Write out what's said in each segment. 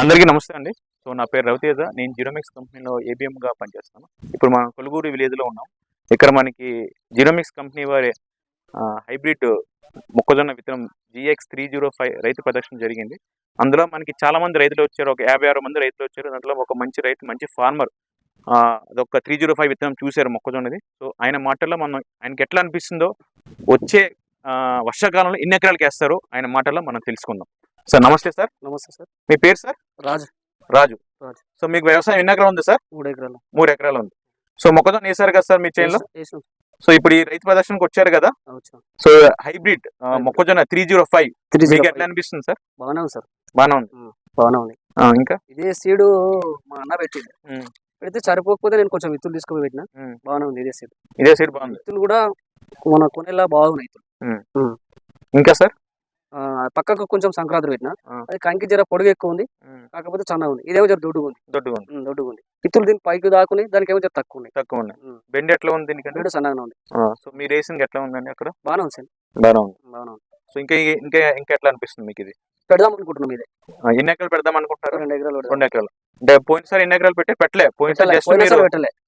అందరికీ నమస్తే అండి. సో నా పేరు రవితేజ. నేను జిరోమిక్స్ కంపెనీలో ABM గా పనిచేస్తాను ఇప్పుడు మనం కొలుగూరు విలేజ్లో ఉన్నాం. ఇక్కడ మనకి జిరోమిక్స్ కంపెనీ వారి హైబ్రిడ్ మొక్కజొన్న విత్తనం జిఎక్స్ త్రీ జీరో ఫైవ్ రైతు ప్రదర్శన జరిగింది. అందులో మనకి చాలా మంది రైతులు వచ్చారు. ఒక యాభై ఆరు మంది రైతులు వచ్చారు. దాంట్లో ఒక మంచి రైతు మంచి ఫార్మర్ అదొక త్రీ జీరో ఫైవ్ విత్తనం చూశారు మొక్కజొన్నది. సో ఆయన మాటల్లో మనం ఆయనకి ఎట్లా అనిపిస్తుందో వచ్చే వర్షాకాలంలో ఎన్ని ఎకరాలకు వేస్తారో ఆయన మాటల్లో మనం తెలుసుకుందాం. సార్ నమస్తే సార్. నమస్తే సార్. మీ పేరు సార్? రాజు. రాజు. రాజు. సో మీకు వ్యవసాయం ఎన్ని ఎకరాలు ఉంది సార్? మూడు ఎకరాలు. మూడు ఎకరాలు ఉంది. సో మొక్కజొన్న వేసారు కదా సార్ మీ చేనులో సో ఇప్పుడు ఈ రైతు ప్రదర్శనకు వచ్చారు కదా? వచ్చాం సో హైబ్రిడ్ ఆ, మొక్కజొన్న త్రీ జీరో ఫైవ్. త్రీ మీకు ఎట్లా అనిపిస్తుంది సార్? బాగానే ఉంది సార్. బాగానే ఉంది. బాగానే ఉంది. ఆ, ఇంకా? ఇదే సీడు మా అన్న పెట్టింది ఉమ్. పెడితే సరిపోకపోతే నేను కొంచెం విత్తులు తీసుకుపోయి పెట్టిన. ఉమ్. బాగానే ఉంది ఇదే సీడ్. ఇదే సైడ్ బాగుంది. విత్తులు కూడా మన కొనేలా బాగున్నాయి ఇంకా సార్? పక్కకు కొంచెం సంక్రాంతి పెట్టిన. అది కంకి జర పొడుగు ఎక్కువ ఉంది. కాకపోతే చన్నగా ఉంది. ఇదేమో జర దొడ్డుగా ఉంది. దొడ్డుగా ఉంది. దొడ్డుగా ఉంది. విత్తులు దీని పైకి దాకుని దానికి ఏమో జర తక్కువ ఉన్నాయి. తక్కువ ఉంది ఉమ్. బెండ్ ఎట్లా ఉంది దీనికంటే? రెండు సన్నగానే ఉంది. సో మీ రేసింగ్ ఎట్లా ఉందండి అక్కడ? బాగానే ఉంది సార్. బాగానే ఉంది. బాగానే ఉంది. సో ఇంకా ఇంకా ఇంకా ఎట్లా అనిపిస్తుంది మీకు ఇది? పెడదాం అనుకుంటున్నాం ఇదే. ఎన్ని ఎకరాలు పెడదాం అనుకుంటారు? రెండు ఎకరాలు. రెండు ఎకరాలు. అంటే పోయినసారి ఎన్ని ఎకరాలు పెట్టే? పెట్టలే. పోయినసారి మీరు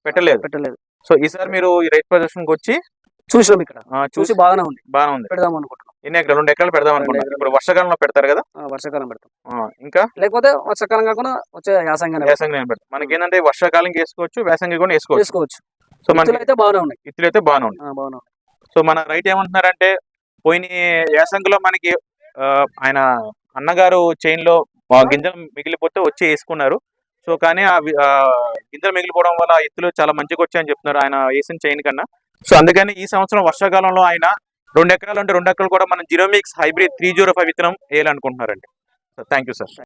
పెట్టలేదు. పెట్టలేదు. సో ఈసారి మీరు ఈ రైతు ప్రదర్శనకు వచ్చి చూసినాం ఇక్కడ. చూసి బాగానే ఉంది. బాగానే ఉంది. పెడదాం అనుకుంటున్నాం. ఎన్ని ఎకరాలు రెండు ఎకరాలు పెడదాం అనుకున్నారు ఎకరాలు. ఇప్పుడు వర్షాకాలంలో పెడతారు కదా? వర్షాకాలం పెడతాం. ఇంకా? లేకపోతే వర్షాకాలం కాకుండా వచ్చే యాసంగానే వేసంగి నేను పెడతాం. మనకి ఏంటంటే వర్షాకాలం వేసుకోవచ్చు వేసంగి కూడా వేసుకోవచ్చు. సో మనకి విత్తులు అయితే బాగానే ఉన్నాయి. ఇత్తులు అయితే బాగానే ఉన్నాయి. సో మన రైతు ఏమంటున్నారంటే పోయిన వేసంగిలో మనకి ఆయన అన్నగారు చైన్లో గింజలు మిగిలిపోతే వచ్చి వేసుకున్నారు. సో కానీ ఆ గింజలు మిగిలిపోవడం వల్ల ఎత్తులు చాలా మంచిగా వచ్చాయని చెప్తున్నారు ఆయన వేసిన చైన్ కన్నా. సో అందుకని ఈ సంవత్సరం వర్షాకాలంలో ఆయన రెండు ఎకరాలు అంటే రెండు ఎకరాలు కూడా మనం Genomics hybrid three zero five విత్తనం వేయాలనుకుంటున్నారండి. Thank you sir